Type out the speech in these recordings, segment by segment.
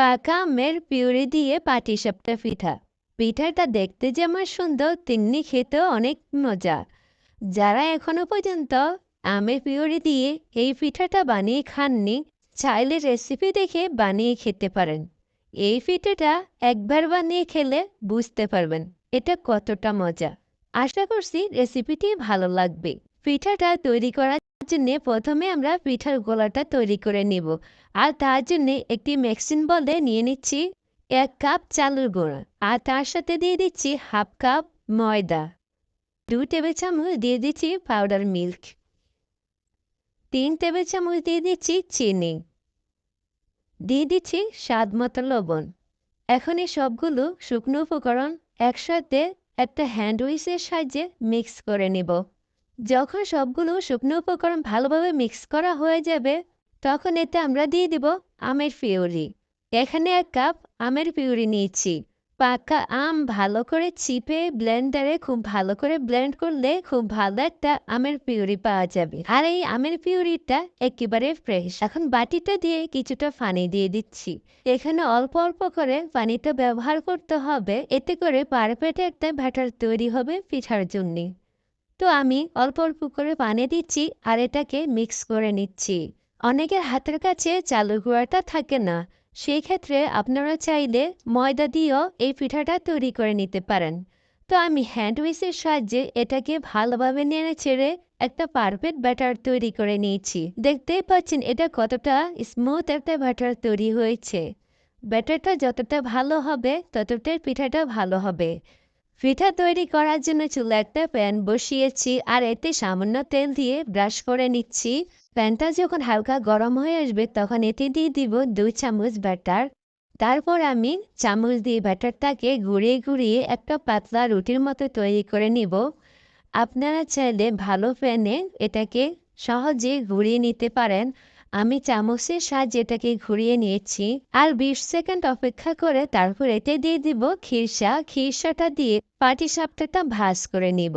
পাকা আমের পিউরি দিয়ে পাটিসাপটা পিঠা। পিঠাটা দেখতে যেমন সুন্দর, তেমনি খেতেও অনেক মজা। যারা এখনও পর্যন্ত আমের পিউরি দিয়ে এই পিঠাটা বানিয়ে খাননি, চাইলে রেসিপি দেখে বানিয়ে খেতে পারেন। এই পিঠাটা একবার বানিয়ে খেলে বুঝতে পারবেন এটা কতটা মজা। আশা করছি রেসিপিটি ভালো লাগবে। পিঠাটা তৈরি করার জন্য প্রথমে আমরা পিঠার গোলাটা তৈরি করে নেব। আর তার জন্য একটি মেক্সিন বলে নিয়ে নিচ্ছি এক কাপ চালের গুঁড়া। আর তার সাথে দিয়ে দিচ্ছি হাফ কাপ ময়দা। দু টেবিল চামচ দিয়ে দিচ্ছি পাউডার মিল্ক। তিন টেবিল চামচ দিয়ে দিচ্ছি চিনি। দিয়ে দিচ্ছি স্বাদ মতো লবণ। এখন এই সবগুলো শুকনো উপকরণ একসাথে একটা হ্যান্ড উইচের সাহায্যে মিক্স করে নিব। যখন সবগুলো শুকনো উপকরণ ভালোভাবে মিক্স করা হয়ে যাবে, তখন এতে আমরা দিয়ে দিব আমের পিউরি। এখানে এক কাপ আমের পিউরি নিয়েছি। পাকা আম ভালো করে চিপে ব্লেন্ডারে খুব ভালো করে ব্লেন্ড করলে খুব ভালো একটা আমের পিউরি পাওয়া যাবে। আর এই আমের পিউরিটা একেবারে ফ্রেশ। এখন বাটিটা দিয়ে কিছুটা পানি দিয়ে দিচ্ছি। এখানে অল্প অল্প করে পানিটা ব্যবহার করতে হবে। এতে করে পারফেক্ট একটা ব্যাটার তৈরি হবে পিঠার জন্যে। তো আমি অল্প অল্প করে পানি দিচ্ছি আর এটাকে মিক্স করে নিচ্ছি। অনেকের হাতের কাছে চালু গুঁড়াটা থাকে না। সেই ক্ষেত্রে আপনারা চাইলে ময়দা দিয়েও এই পিঠাটা তৈরি করে নিতে পারেন। তো আমি হ্যান্ড উইচের সাহায্যে এটাকে ভালোভাবে নেড়ে ছেড়ে একটা পারফেক্ট ব্যাটার তৈরি করে নিয়েছি। দেখতেই পাচ্ছেন এটা কতটা স্মুথ একটা ব্যাটার তৈরি হয়েছে। ব্যাটারটা যতটা ভালো হবে, ততটাই পিঠাটা ভালো হবে। পিঠা তৈরি করার জন্য চুলে একটা প্যান বসিয়েছি আর এতে সামান্য তেল দিয়ে ব্রাশ করে নিচ্ছি। প্যানটা যখন হালকা গরম হয়ে আসবে তখন এতে দিয়ে দিব দুই চামচ ব্যাটার। তারপর আমি চামচ দিয়ে ব্যাটারটাকে ঘুরিয়ে ঘুরিয়ে একটা পাতলা রুটির মতো তৈরি করে নিব। আপনারা চাইলে ভালো প্যানে এটাকে সহজে ঘুরিয়ে নিতে পারেন। আমি চামচের সাহায্যে এটাকে ঘুরিয়ে নিয়েছি, আর বিশ সেকেন্ড অপেক্ষা করে তারপর এতে দিয়ে দিব খিরসা, খিরসাটা দিয়ে পাটি সাপটাটা ভাজ করে নিব।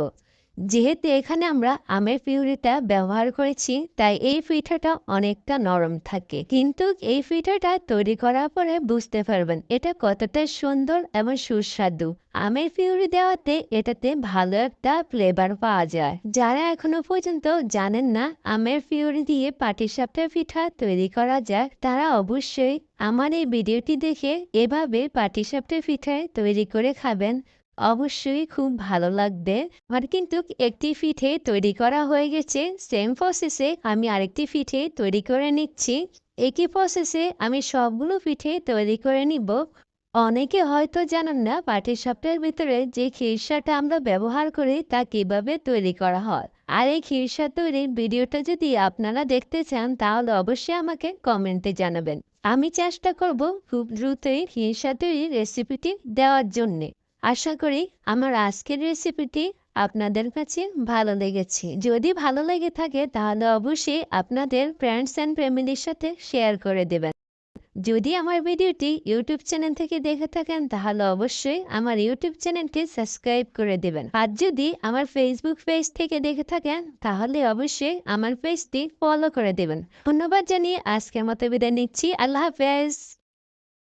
যেহেতু এখানে আমরা আমের পিউরিটা ব্যবহার করেছি, তাই এই পিঠাটা অনেকটা নরম থাকে। কিন্তু এই পিঠাটা তৈরি করার পরে বুঝতে পারবেন এটা কতটা সুন্দর এবং সুস্বাদু। আমের পিউরি দেওয়াতে এটাতে ভালো একটা ফ্লেভার পাওয়া যায়। যারা এখনও পর্যন্ত জানেন না আমের পিউরি দিয়ে পাটিসাপটা পিঠা তৈরি করা যায় তারা অবশ্যই আমার এই ভিডিওটি দেখে এভাবে পাটিসাপটা পিঠা তৈরি করে খাবেন। অবশ্যই খুব ভালো লাগবে। আমার কিন্তু একটি পিঠে তৈরি করা হয়ে গেছে। সেম প্রসেসে আমি আরেকটি পিঠে তৈরি করে নিচ্ছি। একই প্রসেসে আমি সবগুলো পিঠে তৈরি করে নিব। অনেকে হয়তো জানেন না পাটিসাপটার ভিতরে যে খিরসাটা আমরা ব্যবহার করি তা কীভাবে তৈরি করা হয়। আর এই খিরসা তৈরির ভিডিওটা যদি আপনারা দেখতে চান তাহলে অবশ্যই আমাকে কমেন্টে জানাবেন। আমি চেষ্টা করব খুব দ্রুতই খিরসা তৈরির রেসিপিটি দেওয়ার জন্যে। আশা করি আমার আজকের রেসিপিটি আপনাদের কাছে ভালো লেগেছে। যদি ভালো লেগে থাকে তাহলে অবশ্যই আপনাদের ফ্রেন্ডস অ্যান্ড ফ্যামিলির সাথে শেয়ার করে দেবেন। যদি আমার ভিডিওটি ইউটিউব চ্যানেল থেকে দেখে থাকেন তাহলে অবশ্যই আমার ইউটিউব চ্যানেলটি সাবস্ক্রাইব করে দেবেন। আর যদি আমার ফেসবুক পেজ থেকে দেখে থাকেন তাহলে অবশ্যই আমার পেজটি ফলো করে দেবেন। ধন্যবাদ জানিয়ে আজকের মতো বিদায় নিচ্ছি। আল্লাহ হাফেজ।